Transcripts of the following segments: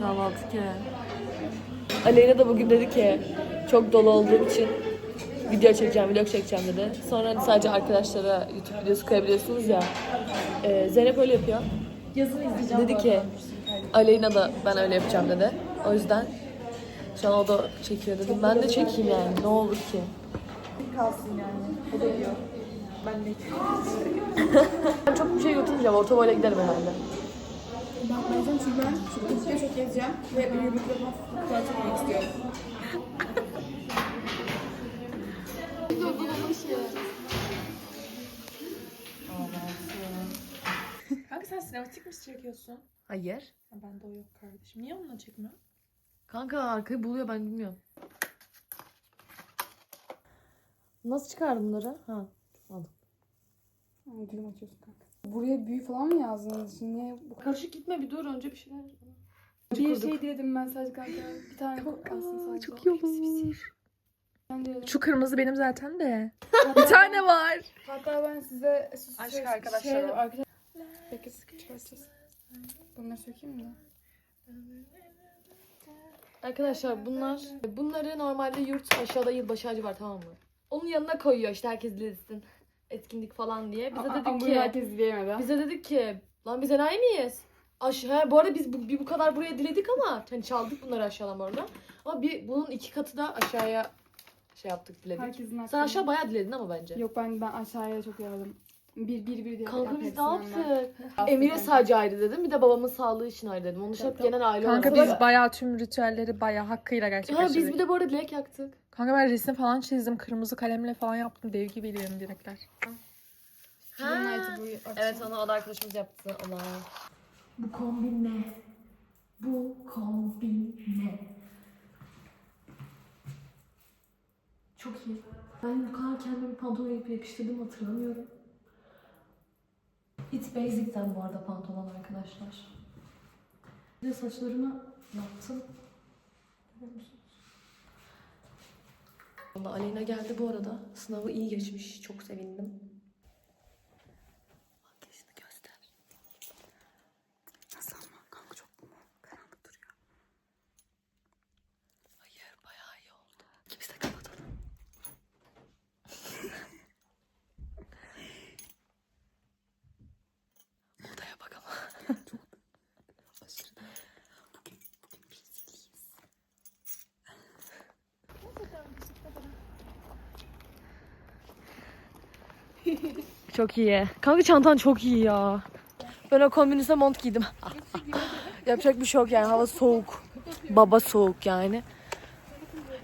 Kahvaltı ki. Aleyna da bugün dedi ki çok dolu olduğum için video çekeceğim, vlog çekeceğim dedi. Sonra hani sadece arkadaşlara YouTube videosu koyabiliyorsunuz ya. Ee, Zeynep öyle yapıyor. Yazın izleyeceğim. Dedi ki Aleyna da ben öyle yapacağım dedi. O yüzden şu an o da çekiyor dedim. Ben de çekeyim yani ne olur ki. kalsın yani. O da yiyor. Ben de Ben çok bir şey götürmeyeceğim. Orta boyla giderim herhalde. Bakmayacağım çünkü ben Türkiye'de çok gezeceğim ve yürürlüklerime fotoğraf çekmek istiyorum. Kanka sen sinematik mi çekiyorsun? Hayır. Ha, bende o yok kardeşim. Niye onunla çekmiyor? Kanka arkayı buluyor ben bilmiyorum. Nasıl çıkardın bunları? Ha. Aldım. Ha, dilim açıyorsun kanka. Buraya büyü falan mı yazdınız? Şimdi niye Karışık gitme bir dur önce bir şeyler. Bir şey diledim ben sadece kanka. Bir tane kalsın sadece. çok iyi olur. Ben de Şu kırmızı benim zaten de. Hatta- Bir tane var. Hatta ben size Aşk şey- arkadaşlarım. Şey, arkadaş... Peki çıkartacağız. Bunları sökeyim mi? Arkadaşlar bunlar bunları normalde yurt aşağıda yılbaşı ağacı var tamam mı? Onun yanına koyuyor işte herkes dilesin. Etkinlik falan diye. Bize dedik ki herkes dileyemedi. bize dedik ki lan biz enayi miyiz? Aş he, bu arada biz bu, bir bu kadar buraya diledik ama hani çaldık bunları aşağıdan orada. Ama bir bunun iki katı da aşağıya şey yaptık diledik. Herkesin. Sen aşağı bayağı diledin ama bence. Yok ben ben aşağıya çok yaradım. Bir bir bir diye. Kanka biz ne yaptık? Emir'e sadece ayrı dedim. Bir de babamın sağlığı için ayrı dedim. Onun için hep genel aile Kanka biz bayağı tüm ritüelleri bayağı hakkıyla Ha, gerçekleştirdik. biz bir de bu arada dilek yaktık. Kanka ben resim falan çizdim. Kırmızı kalemle falan yaptım. Dev gibi. Kimin night'ı bu akşam? Evet onu o da arkadaşımız yaptı. Allah. Bu kombin ne? Bu kombin ne? Çok iyi. Ben bu kadar kendime bir pantolon yapıp yakıştırdım hatırlamıyorum. It's Basic'ten bu arada pantolon arkadaşlar. De saçlarımı yaptım. Görüyor musunuz? Aleyna geldi bu arada. Sınavı iyi geçmiş. Çok sevindim. Makyajını göster. Nasıl ama kanka çok karanlık duruyor. Hayır bayağı iyi oldu. Biz de kapatalım. Odaya bak ama. Çok iyi. Kanka çantan çok iyi ya. Ben o kombinüse mont giydim. Yapacak bir şey yok yani. Hava soğuk. Baba soğuk yani.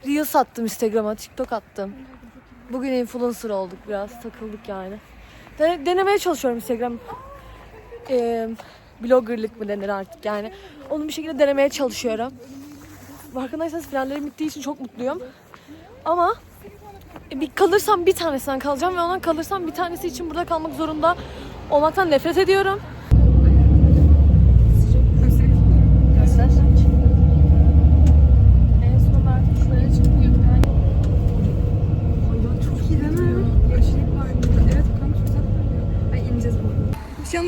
Reels attım Instagram'a, TikTok attım. Bugün influencer olduk biraz, takıldık yani. De- denemeye çalışıyorum Instagram. Ee, bloggerlık mı denir artık yani. Onu bir şekilde denemeye çalışıyorum. Farkındaysanız finallerim bittiği için çok mutluyum. Ama bir kalırsam bir tanesinden kalacağım ve ondan kalırsam bir tanesi için burada kalmak zorunda olmaktan nefret ediyorum. İneceğiz bu. Bir şey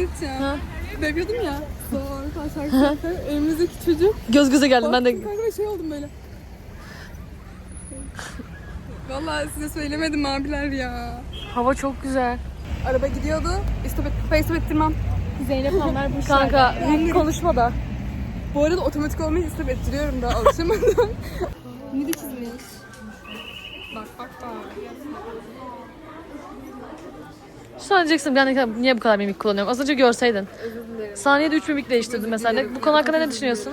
ya. Sonra arkadaşlar elimizdeki çocuk. Göz göze geldim ben de. Kanka şey oldum böyle. Vallahi size söylemedim abiler ya. Hava çok güzel. Araba gidiyordu. Et, istop ettirmem. Zeynep Hanlar bu Kanka büyük konuşma da. Bu arada otomatik olmayı istop ettiriyorum da alışamadım. ne de çizmiş. Bak bak bak. An diyeceksin ben de niye bu kadar mimik kullanıyorum? Az önce görseydin. Özür dilerim. Saniyede 3 mimik değiştirdim mesela. Ne- Bu konu hakkında ne düşünüyorsun?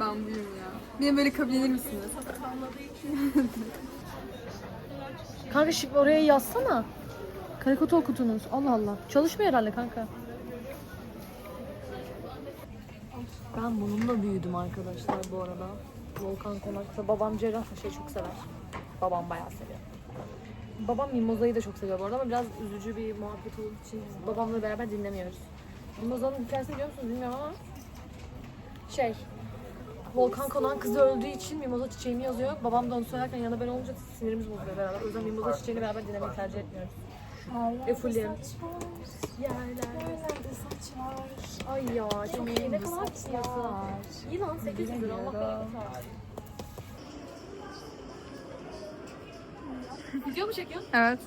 Ben buyum ya. Beni böyle kabul eder misiniz? Kanka şimdi oraya yazsana. Karikatür okutunuz. Allah Allah. Çalışmıyor herhalde kanka. Ben bununla büyüdüm arkadaşlar bu arada. Volkan Konak'ta. Babam Cerrahpaşa'yı çok sever. Babam bayağı seviyor. Babam Mimoza'yı da çok seviyor bu arada ama biraz üzücü bir muhabbet olduğu için babamla beraber dinlemiyoruz. Mimoza'nın hikayesini biliyor musunuz bilmiyorum ama şey Volkan Konak'ın kızı öldüğü için Mimoza çiçeğimi yazıyor. Babam da onu söylerken yanında ben olunca sinirimiz bozuluyor beraber. O yüzden Mimoza çiçeğini beraber dinlemeyi tercih etmiyoruz. Ve fullerim. Yerlerde saç var. Ay ya çok iyi. Ne kadar fiyatı. İyi lan 800 lira. Allah Video mu çekiyorsun? Evet.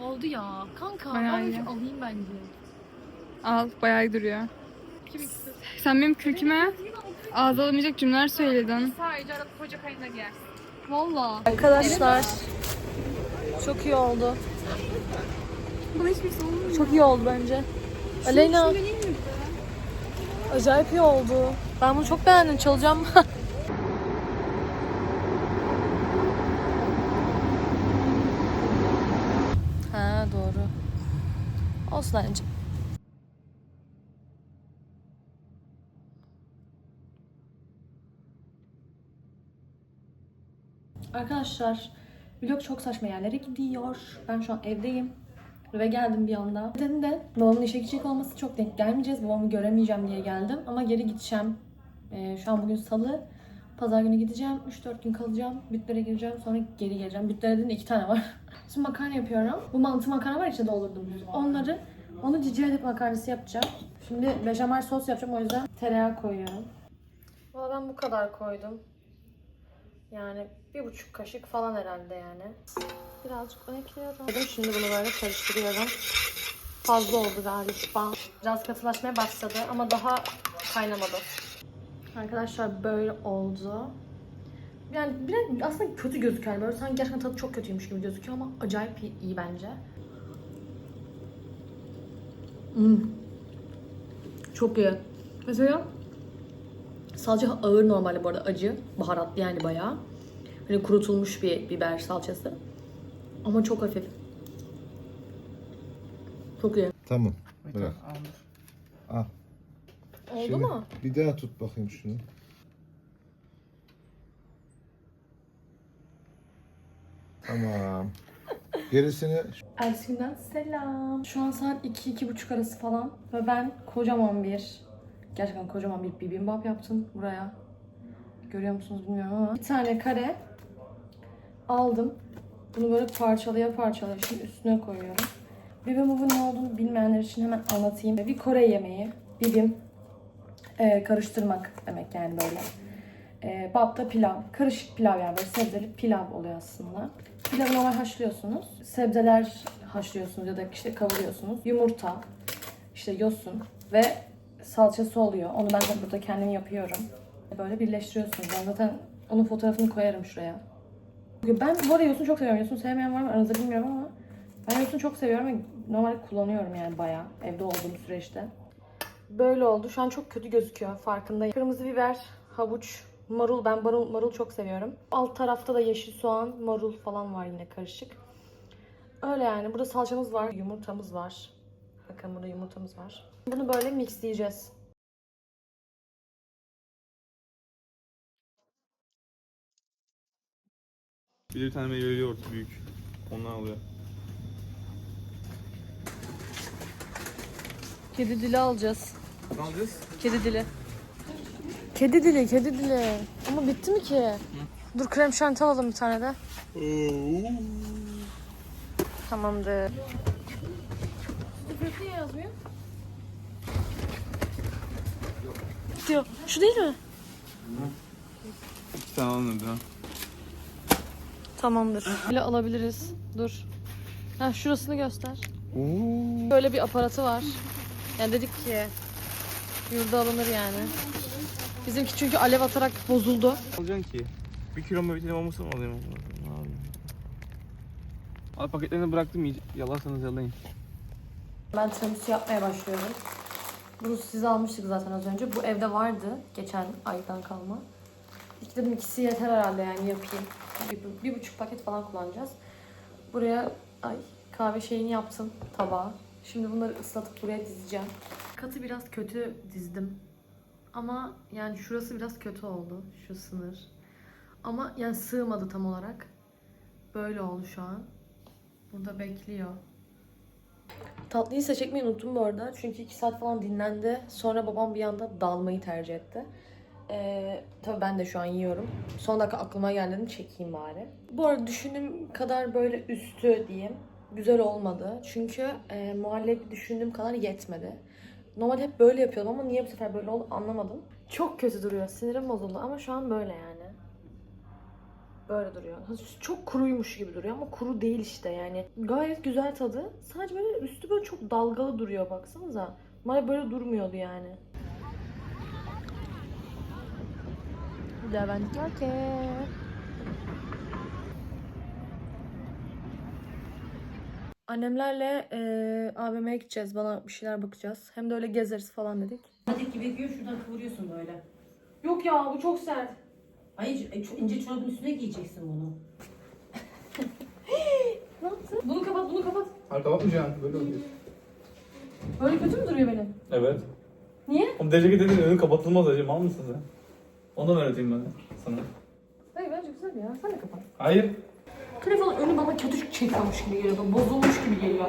Oldu ya. Kanka Bayağı ben iyi. şu alayım bence. Al bayağı duruyor. Sen benim kürküme ağza alamayacak cümleler söyledin. Sadece arada koca kayında giyersin. Valla. Arkadaşlar. Çok iyi oldu. Bana hiçbir şey olmuyor. Çok iyi oldu bence. Aleyna. Acayip iyi oldu. Ben bunu çok beğendim. Çalacağım. ha doğru. Olsun anneciğim. Arkadaşlar vlog çok saçma yerlere gidiyor. Ben şu an evdeyim. Ve geldim bir anda. Dedim de babamın işe gidecek olması çok denk gelmeyeceğiz. Babamı göremeyeceğim diye geldim. Ama geri gideceğim. Ee, şu an bugün salı. Pazar günü gideceğim. 3-4 gün kalacağım. Bütlere gireceğim. Sonra geri geleceğim. Bütlere de iki tane var. Şimdi makarna yapıyorum. Bu mantı makarna var içinde doldurdum. Onları onu cici edip makarnası yapacağım. Şimdi beşamel sos yapacağım. O yüzden tereyağı koyuyorum. Valla ben bu kadar koydum. Yani bir buçuk kaşık falan herhalde yani. Birazcık un ekliyorum. Şimdi bunu böyle karıştırıyorum. Fazla oldu galiba. Biraz katılaşmaya başladı ama daha kaynamadı. Arkadaşlar böyle oldu. Yani biraz aslında kötü gözüküyor. Böyle sanki gerçekten tadı çok kötüymüş gibi gözüküyor ama acayip iyi, bence. Hmm. Çok iyi. Mesela salça ağır normalde bu arada acı. Baharatlı yani bayağı. Hani kurutulmuş bir biber salçası. Ama çok hafif. Çok iyi. Tamam. Bırak. Al. Oldu Şimdi mu? Bir daha tut bakayım şunu. Tamam. Gerisini Ersin'den selam. Şu an saat 2-2.30 arası falan. Ve ben kocaman bir, gerçekten kocaman bir bibimbap yaptım buraya. Görüyor musunuz bilmiyorum ama. Bir tane kare aldım. Bunu böyle parçalaya parçalaya şimdi üstüne koyuyorum. Bibimbap'ın ne olduğunu bilmeyenler için hemen anlatayım. Bir Kore yemeği. Bibim e, karıştırmak demek yani böyle. E, bap da pilav. Karışık pilav yani böyle sebzeli pilav oluyor aslında. Pilavı normal haşlıyorsunuz. Sebzeler haşlıyorsunuz ya da işte kavuruyorsunuz. Yumurta, işte yosun ve salçası oluyor. Onu ben de burada kendim yapıyorum. Böyle birleştiriyorsunuz. Ben zaten onun fotoğrafını koyarım şuraya. Ben bu arada yosun çok seviyorum. Yosun sevmeyen var mı aranızda bilmiyorum ama ben yosun çok seviyorum ve normal kullanıyorum yani bayağı evde olduğum süreçte. Böyle oldu. Şu an çok kötü gözüküyor farkındayım. Kırmızı biber, havuç, marul. Ben marul, marul çok seviyorum. Alt tarafta da yeşil soğan, marul falan var yine karışık. Öyle yani. Burada salçamız var, yumurtamız var. Bakın burada yumurtamız var. Bunu böyle mixleyeceğiz. Bir de bir tane meyveli yoğurt büyük. Ondan alıyor. Kedi dili alacağız. Ne alacağız? Kedi dili. Kedi dili, kedi dili. Ama bitti mi ki? Dur krem şanti alalım bir tane de. Tamamdır. Niye yazmıyor? Diyor. Şu değil mi? İki tane alınırdı ha. Tamamdır. Böyle alabiliriz. Dur. Ha şurasını göster. Böyle bir aparatı var. Yani dedik ki yurda alınır yani. Bizimki çünkü alev atarak bozuldu. alacaksın ki? Bir kilo mu bir mamusu mu alayım? Ne alayım? Al paketlerini bıraktım. Yalarsanız yalayın. Ben tiramisu yapmaya başlıyorum. Bunu size almıştık zaten az önce. Bu evde vardı. Geçen aydan kalma. İki dedim ikisi yeter herhalde yani yapayım. Bir, bir buçuk paket falan kullanacağız. Buraya ay kahve şeyini yaptım tabağa. Şimdi bunları ıslatıp buraya dizeceğim. Katı biraz kötü dizdim. Ama yani şurası biraz kötü oldu. Şu sınır. Ama yani sığmadı tam olarak. Böyle oldu şu an. Burada bekliyor. Tatlıyı ise çekmeyi unuttum bu arada. Çünkü iki saat falan dinlendi. Sonra babam bir anda dalmayı tercih etti. Ee, tabii ben de şu an yiyorum. Son dakika aklıma geldi dedim çekeyim bari. Bu arada düşündüğüm kadar böyle üstü diyeyim. güzel olmadı. Çünkü e, muhallebi düşündüğüm kadar yetmedi. Normalde hep böyle yapıyordum ama niye bu sefer böyle oldu anlamadım. Çok kötü duruyor. Sinirim bozuldu ama şu an böyle yani. Böyle duruyor. Çok kuruymuş gibi duruyor ama kuru değil işte yani. Gayet güzel tadı. Sadece böyle üstü böyle çok dalgalı duruyor baksanıza. Normalde böyle durmuyordu yani. Levent Market. Annemlerle eee AVM'ye gideceğiz. Bana bir şeyler bakacağız. Hem de öyle gezeriz falan dedik. Hadi gibi giyiyor şuradan kıvırıyorsun böyle. Yok ya bu çok sert. Hayır e, ince çorabın üstüne giyeceksin bunu. Ne yaptın? Bunu kapat, bunu kapat. Hayır kapatmayacağım. Böyle oluyor. Böyle kötü mü duruyor benim? Evet. Niye? Oğlum dece dediğin önü kapatılmaz acaba mal mısın sen? Ondan öğreteyim ben sana. Hayır bence güzel ya. Sen de kapat. Hayır. Telefonun önü bana kötü çekiyormuş gibi geliyor. Bozulmuş gibi geliyor.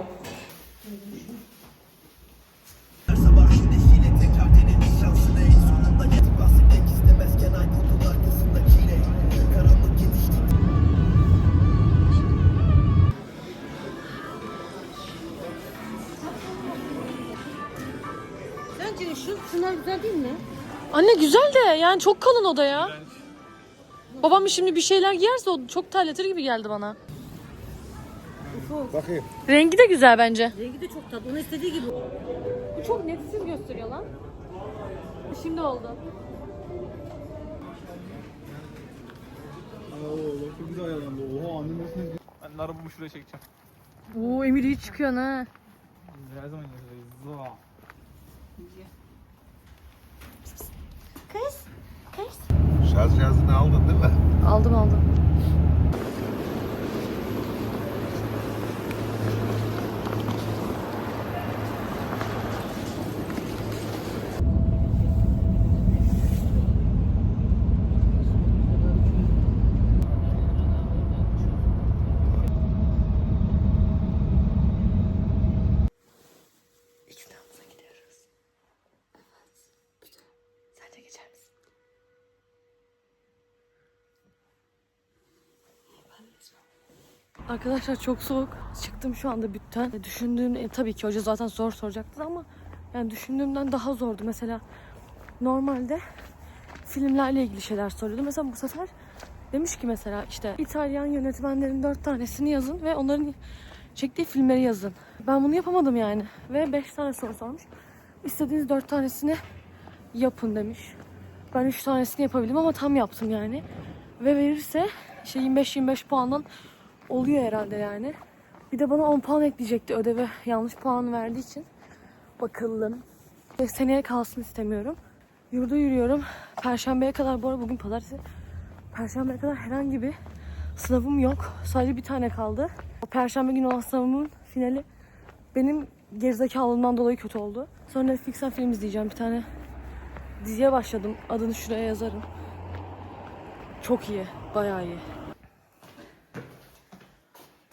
Anne güzel de yani çok kalın o da ya. Babam şimdi bir şeyler giyerse o çok terletir gibi geldi bana. Bakayım. Rengi de güzel bence. Rengi de çok tatlı. Onun istediği gibi. Bu çok netsiz gösteriyor lan. Şimdi oldu. Oo bak çok güzel ayarlandı. Oha annem. Ben de arabamı şuraya çekeceğim. Oo Emir iyi çıkıyor ha. Her zaman yapıyoruz. Zaa. Şarj cihazını aldın değil mi? Aldım aldım. Arkadaşlar çok soğuk. Çıktım şu anda bütten. E, Düşündüğüm e, tabii ki hoca zaten zor soracaktı ama yani düşündüğümden daha zordu. Mesela normalde filmlerle ilgili şeyler soruyordu. Mesela bu sefer demiş ki mesela işte İtalyan yönetmenlerin dört tanesini yazın ve onların çektiği filmleri yazın. Ben bunu yapamadım yani. Ve beş tane soru sormuş. İstediğiniz dört tanesini yapın demiş. Ben üç tanesini yapabildim ama tam yaptım yani. Ve verirse işte 25-25 puandan oluyor herhalde yani. Bir de bana 10 puan ekleyecekti ödeve yanlış puan verdiği için. Bakalım. Ve seneye kalsın istemiyorum. Yurda yürüyorum. Perşembeye kadar bu arada bugün pazartesi. Perşembeye kadar herhangi bir sınavım yok. Sadece bir tane kaldı. O perşembe günü olan sınavımın finali benim gerizekalılığımdan dolayı kötü oldu. Sonra Netflix'ten film izleyeceğim bir tane. Diziye başladım. Adını şuraya yazarım. Çok iyi. Bayağı iyi.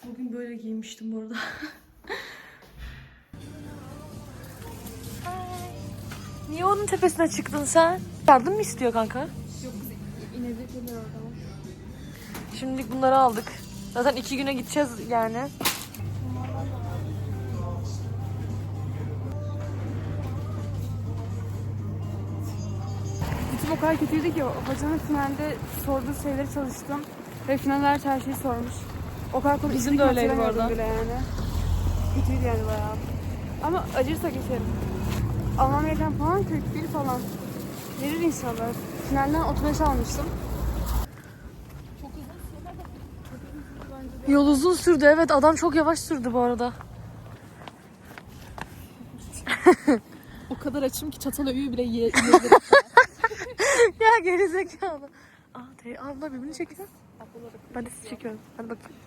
Bugün böyle giymiştim bu arada. Niye onun tepesine çıktın sen? Yardım mı istiyor kanka? Yok inecekler oradan. Şimdi bunları aldık. Zaten iki güne gideceğiz yani. Bütün o kadar kötüydü ki hocanın finalde sorduğu şeyleri çalıştım. Ve finalde her şeyi sormuş. O kadar komik Bizim de öyleydi bu arada. Bile yani. Kötüydü yani bayağı. Ama acırsa geçerim. Gereken puan 41 falan. Verir inşallah. Finalden 35 almıştım. Yol uzun sürdü evet adam çok yavaş sürdü bu arada. O kadar açım ki çatal öğüyü bile ye ya gerizekalı. Aa, abla birbirini çekiyor. Ben de sizi çekiyorum. Hadi bakayım.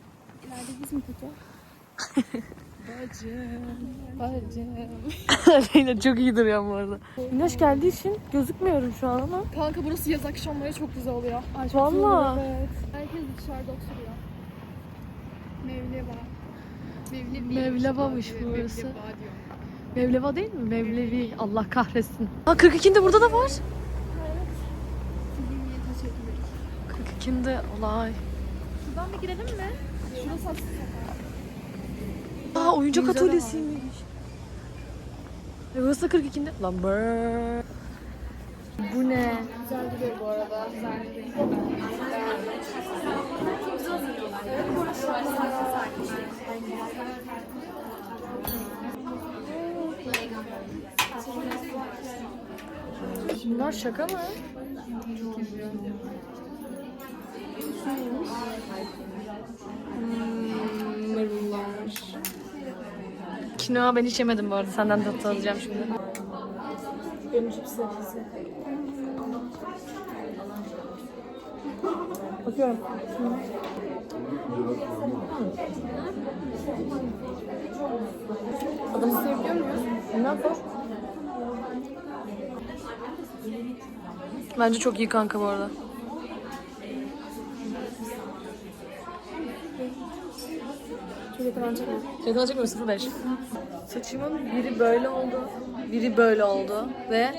Aleyna çok iyi duruyor bu arada. Güneş geldiği için gözükmüyorum şu an ama. Kanka burası yaz akşamları çok güzel oluyor. Ay, Valla. Herkes dışarıda oturuyor. Mevleva. Mevlevi. Mevlevamış Evet, burası. Mevleva. Mevleva değil mi? Mevlevi. Allah kahretsin. Ha 42'inde burada da var. 42'inde olay. Şuradan bir girelim mi? Aa oyuncak atölyesiymiş. E, burası da 42'inde. Lan brrr. Bu ne? Güzel duruyor bu arada. Güzel Bunlar şaka mı? Marullar. Kinoa ben hiç yemedim bu arada. Senden tatlı alacağım şimdi. Benim cips. Bakıyorum. Adamı sevebiliyor muyuz? Bundan sor. Bence çok iyi kanka bu arada. Yakalanacak mı? Yakalanacak mı? 05. Saçımın biri böyle oldu, biri böyle oldu ve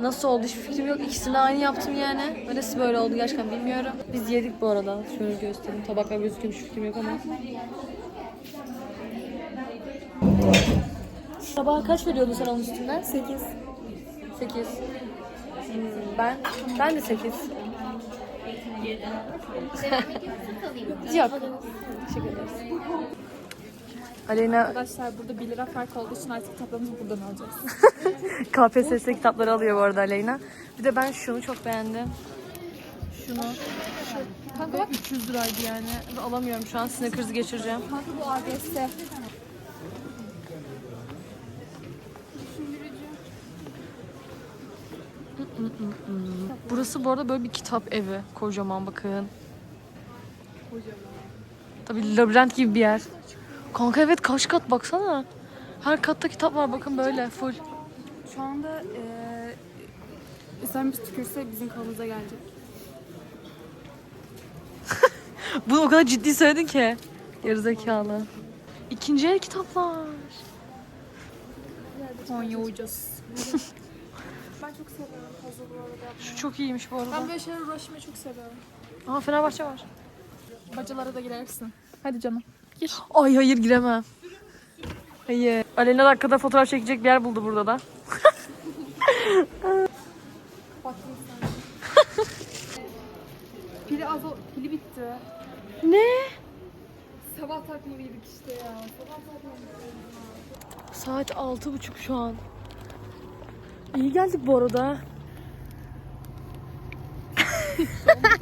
nasıl oldu hiçbir fikrim yok. İkisini aynı yaptım yani. Neresi böyle oldu gerçekten bilmiyorum. Biz yedik bu arada. Şöyle göstereyim. Tabaklar gözüküyor hiçbir fikrim yok ama. Tabağa kaç veriyordun sen onun üstünden? 8. 8. ben ben de 8. Yok. Teşekkür ederiz. Aleyna Arkadaşlar burada 1 lira fark olduğu için artık kitaplarımızı buradan alacağız. KPSS kitapları alıyor bu arada Aleyna. Bir de ben şunu çok beğendim. Şunu. Kanka bak 300 liraydı yani. Ve Alamıyorum şu an. Sinir krizi geçireceğim. Kanka bu ABS. Burası bu arada böyle bir kitap evi. Kocaman bakın. Tabii labirent gibi bir yer. Kanka evet kaç kat baksana. Her katta kitap var bakın böyle full. Şu anda eee sen bir tükürse bizim kanımıza gelecek. Bunu o kadar ciddi söyledin ki. Gerizekalı. İkinci el kitaplar. Konya ucuz. Ben çok seviyorum puzzle bu arada. Şu çok iyiymiş bu arada. Ben böyle şeyler uğraşmayı çok seviyorum. Aa Fenerbahçe var. Bacalara da girersin. Hadi canım. Gir. Ay hayır giremem. Hayır. Aleyna dakikada fotoğraf çekecek bir yer buldu burada da. Pili az o, pili bitti. Ne? Sabah takmalıydık işte ya. Sabah takmalıydık. Saat altı buçuk şu an. İyi geldik bu arada.